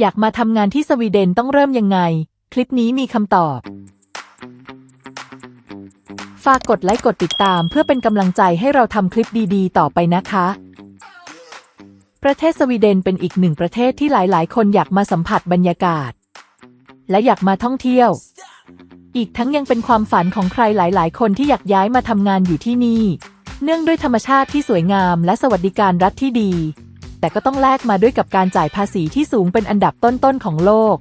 อยากมาทำงานที่สวีเดนต้องเริ่มยังไง คลิปนี้มีคำตอบ ฝากกดไลค์กดติดตามเพื่อเป็นกำลังใจให้เราทำคลิปดีๆ ต่อไปนะคะ ประเทศสวีเดนเป็นอีกหนึ่งประเทศที่หลายๆ คนอยากมาสัมผัสบรรยากาศ และอยากมาท่องเที่ยว อีกทั้งยังเป็นความฝันของใครหลาย ๆ คนที่อยากย้ายมาทำงานอยู่ที่นี่ เนื่องด้วยธรรมชาติที่สวยงามและสวัสดิการรัฐที่ดี แต่ก็ต้องแลกมาด้วยกับการจ่ายภาษีที่สูงเป็นอันดับต้นๆของโลก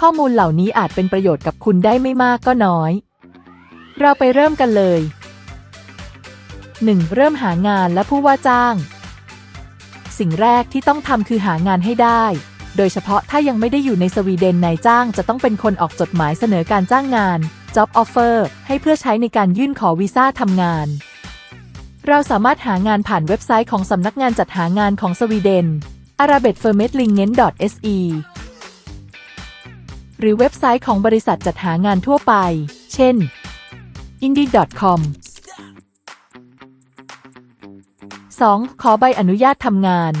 ข้อมูลเหล่านี้อาจเป็นประโยชน์กับคุณได้ไม่มากก็น้อย เราไปเริ่มกันเลย 1. เริ่มหางานและผู้ว่าจ้าง สิ่งแรกที่ต้องทำคือหางานให้ได้ โดยเฉพาะถ้ายังไม่ได้อยู่ในสวีเดนนายจ้างจะต้องเป็นคนออกจดหมายเสนอการจ้างงาน job offer ให้เพื่อใช้ในการยื่นขอวีซ่าทำงาน เราสามารถหางานผ่านเว็บไซต์ของสำนักงานจัดหางานของสวีเดน a r a b e t f i r m e t l i n g e n se หรือเว็บไซต์ของบริษัทจัดหางานทั่วไป เช่น indeed.com 2. ขอใบอนุญาตทำงาน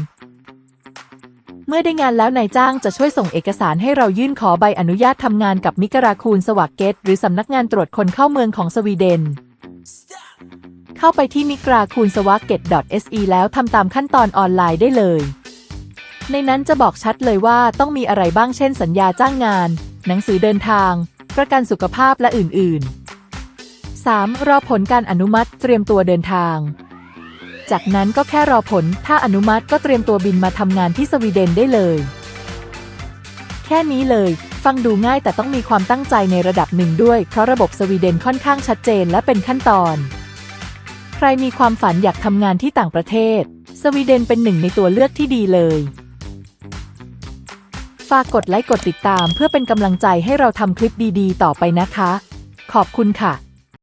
เมื่อได้งานแล้วนายจ้างจะช่วยส่งเอกสารให้เรายื่นขอใบอนุญาตทำงานกับมิกราคูนสวากเกตหรือสำนักงานตรวจคนเข้าเมืองของสวีเดน เข้าไปที่มิกราคูนสวากเกต se แล้วทำตามขั้นตอนออนไลน์ได้เลย ในนั้นจะบอกชัดเลยว่าต้องมีอะไรบ้างเช่นสัญญาจ้างงาน หนังสือเดินทาง ประกันสุขภาพและอื่น ๆ 3. รอผลการอนุมัติเตรียมตัวเดินทาง จากนั้นก็แค่รอผล ถ้าอนุมัติก็เตรียมตัวบินมาทำงานที่สวีเดนได้เลย แค่นี้เลยฟังดูง่ายแต่ต้องมีความตั้งใจในระดับหนึ่งด้วย เพราะระบบสวีเดนค่อนข้างชัดเจนและเป็นขั้นตอน ใครมีความฝันอยากทำงานที่ต่างประเทศ สวีเดนเป็นหนึ่งในตัวเลือกที่ดีเลย ฝากกดไลค์กดติดตามเพื่อเป็นกำลังใจให้เราทำคลิปดีๆ ต่อไปนะคะ ขอบคุณค่ะ